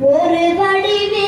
ஒரு வடிவே